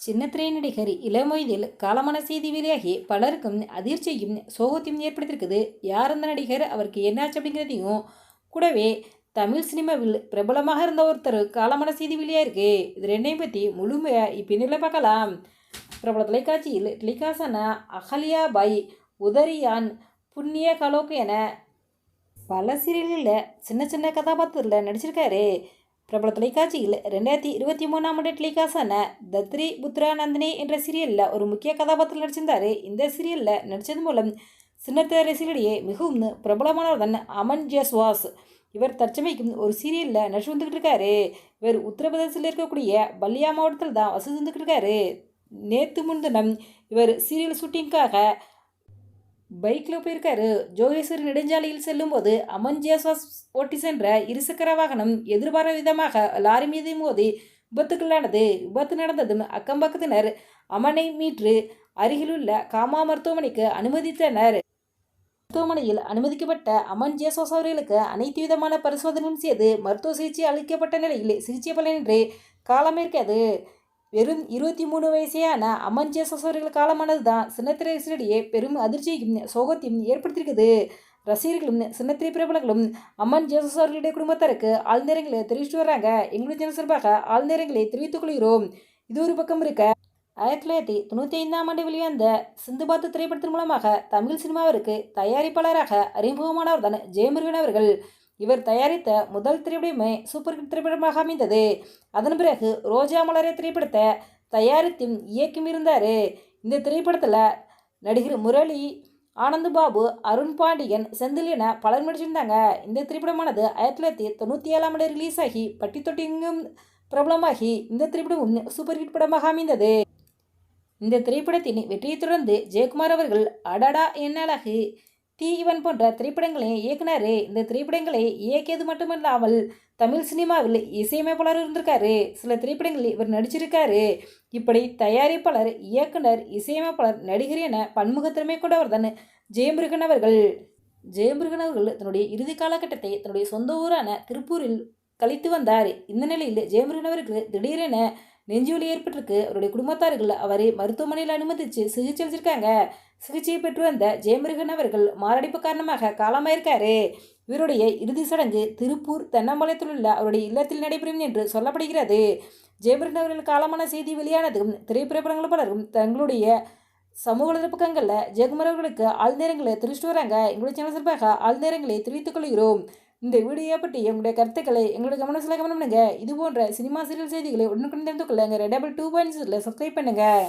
சின்னத்திரை நடிகர் இளமொய்தில் காலமான செய்தி வெளியாகி பலருக்கும் அதிர்ச்சியும் சோகத்தையும் ஏற்படுத்தியிருக்குது. யார் அந்த நடிகர்? அவருக்கு என்னாச்சு அப்படிங்கிறதையும் கூடவே தமிழ் சினிமாவில் பிரபலமாக இருந்த ஒருத்தர் காலமான செய்தி வெளியாயிருக்கு. இது ரெண்டையும் பற்றி முழுமையாக இப்போ பார்க்கலாம். பிரபல தொலைக்காட்சியில் டெலிகாசான அகலியா பாய் உதரியான் புண்ணிய கலோக்கு என பல சீரியல்களில் சின்ன சின்ன கதாபாத்திரத்தில் நடிச்சிருக்காரு. பிரபல தொலைக்காட்சியில் ரெண்டாயிரத்தி இருபத்தி மூணாம் ஆண்டு டெலிகாஸான தத்ரி புத்ரானந்தினி என்ற சீரியலில் ஒரு முக்கிய கதாபாத்திரம் நடிச்சிருந்தார். இந்த சீரியலில் நடித்தது மூலம் சின்னத்திர ரசிகர்களிடையே மிகவும் பிரபலமானவர் தான் அமன் ஜஸ்வாஸ். இவர் தற்சமைக்கும் ஒரு சீரியலில் நடிச்சு வந்துக்கிட்டு இருக்காரு. இவர் உத்தரப்பிரதேசத்தில் இருக்கக்கூடிய பல்லியா மாவட்டத்தில் தான் வசதி வந்துக்கிட்டு இருக்காரு. நேற்று முன்தினம் இவர் சீரியல் ஷூட்டிங்காக பைக்கில் போயிருக்காரு. ஜோகேஸ்வரி நெடுஞ்சாலையில் செல்லும்போது அமன் ஜேஸ்வாஸ் ஓட்டி சென்ற இருசக்கர வாகனம் எதிர்பார விதமாக லாரி மீது மோதி விபத்துக்குள்ளானது. விபத்து நடந்ததும் அக்கம் பக்கத்தினர் அமனை மீற்று அருகிலுள்ள காமா மருத்துவமனைக்கு அனுமதித்தனர். மருத்துவமனையில் அனுமதிக்கப்பட்ட அமன் ஜேசோஸ் அவர்களுக்கு அனைத்து விதமான பரிசோதனையும் செய்து மருத்துவ சிகிச்சை அளிக்கப்பட்ட நிலையில் சிகிச்சை பலனின்றி இருக்காது வெறும் இருபத்தி மூணு வயசேயான அமன்ஜிய ஜேசஸ் அவர்கள் காலமானது தான் சின்னத்திரை பெரும் அதிர்ச்சியையும் சோகத்தையும் ஏற்படுத்தியிருக்குது. ரசிகர்களும் சின்னத்திரை பிரபலங்களும் அம்மன் ஜேசஸ் அவர்களுடைய குடும்பத்தாருக்கு ஆழ்நேரங்களை தெரிவிச்சுட்டு வராங்க எங்களுடைய ஜன சார்பாக ஆழ்நேரங்களை தெரிவித்துக் கொள்கிறோம். இது ஒரு பக்கம் இருக்க ஆயிரத்தி தொள்ளாயிரத்தி தொண்ணூற்றி ஐந்தாம் ஆண்டு வெளிவந்த சிந்துபாத்து திரைப்படத்தின் மூலமாக தமிழ் சினிமாவிற்கு தயாரிப்பாளராக அறிமுகமானவர் தான் ஜெயமுருகன் அவர்கள். இவர் தயாரித்த முதல் திரைப்படமே சூப்பர் ஹிட் திரைப்படமாக அமைந்தது. அதன் பிறகு ரோஜா மலரே திரைப்படத்தை தயாரித்தும் இயக்கியும் இருந்தார். இந்த திரைப்படத்தில் நடிகர் முரளி ஆனந்த் பாபு அருண் பாண்டியன் செந்தில் என பலர் நடிச்சிருந்தாங்க. இந்த திரைப்படமானது ஆயிரத்தி தொள்ளாயிரத்தி தொண்ணூற்றி ஏழாம் ஆண்டு ரிலீஸ் ஆகி பட்டி தொட்டிங்கும் பிரபலமாகி இந்த திரைப்படமும் சூப்பர் ஹிட் படமாக அமைந்தது. இந்த திரைப்படத்தின் வெற்றியைத் தொடர்ந்து ஜெயக்குமார் அவர்கள் அடடா என்ன அழகு. தீவன் இவன் போன்ற திரைப்படங்களை இயக்குனார். இந்த திரைப்படங்களை இயக்கியது மட்டுமல்லாமல் தமிழ் சினிமாவில் இசையமைப்பாளர் இருந்திருக்காரு. சில திரைப்படங்களில் இவர் நடிச்சிருக்காரு. இப்படி தயாரிப்பாளர் இயக்குனர் இசையமைப்பாளர் நடிகர் என பன்முகத்திறமை கொண்டவர் தான் ஜெயமுருகன் அவர்கள். ஜெயமுருகன் அவர்கள் தன்னுடைய இறுதி காலகட்டத்தை தன்னுடைய சொந்த ஊரான திருப்பூரில் கழித்து வந்தார். இந்த நிலையில் ஜெயமுருகன் அவருக்கு திடீரென நெஞ்சுவலி ஏற்பட்டிருக்கு. அவருடைய குடும்பத்தார்கள் அவரை மருத்துவமனையில் அனுமதித்து சிகிச்சை அளிச்சிருக்காங்க. சிகிச்சை பெற்று வந்த ஜெயமுருகன் அவர்கள் மாரடைப்பு காரணமாக காலமாயிருக்காரு. இவருடைய இறுதி சடங்கு திருப்பூர் தென்னம்பாளையத்தில் உள்ள அவருடைய இல்லத்தில் நடைபெறும் என்று சொல்லப்படுகிறது. ஜெயமுருகன் அவர்கள் காலமான செய்தி வெளியானதும் திரைப்பிரபலங்கள் பலரும் தங்களுடைய சமூக வலைப்பக்கங்களில் ஜெயக்குமார் அவர்களுக்கு ஆழ்நேரங்களை தெரிவிச்சுட்டு வராங்க. எங்களுடைய சேனல் சார்பாக ஆழ்நேரங்களை தெரிவித்துக் கொள்கிறோம். இந்த வீடியோ பற்றி எங்களுடைய கருத்துக்களை எங்களுடைய கவனத்தில் கவனம் பண்ணுங்கள் இது போன்ற சினிமா சீரியல் செய்திகளை உடனுக்குடன் தெரிந்து கொள்ள எங்கள் டபுள் டூ பாயிண்ட் சப்ஸ்கிரைப் பண்ணுங்கள்